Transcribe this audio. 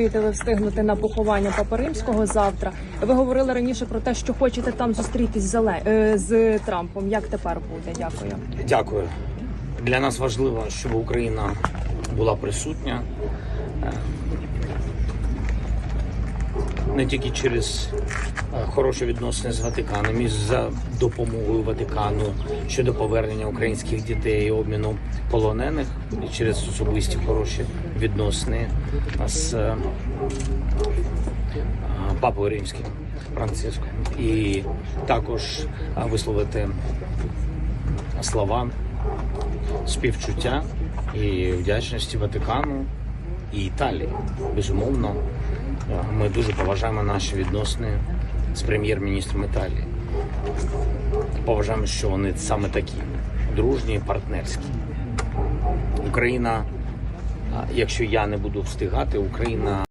плануєте ви встигнути на поховання Папи Римського завтра? Ви говорили раніше про те, що хочете там зустрітись з, е, з Трампом. Як тепер буде? Дякую. Дякую. Для нас важливо, щоб Україна була присутня е, не тільки через е, хороші відносини з Ватиканом і за допомогою Ватикану щодо повернення українських дітей і обміну полонених і через особисті хороші відносини з е, Папою Римським Франциском. І також е, висловити слова співчуття і вдячності Ватикану і Італії. Безумовно, дуже поважаємо наші відносини з прем'єр-міністром Італії. Поважаємо, що вони саме такі дружні, партнерські. Україна, якщо я не буду встигати, Україна.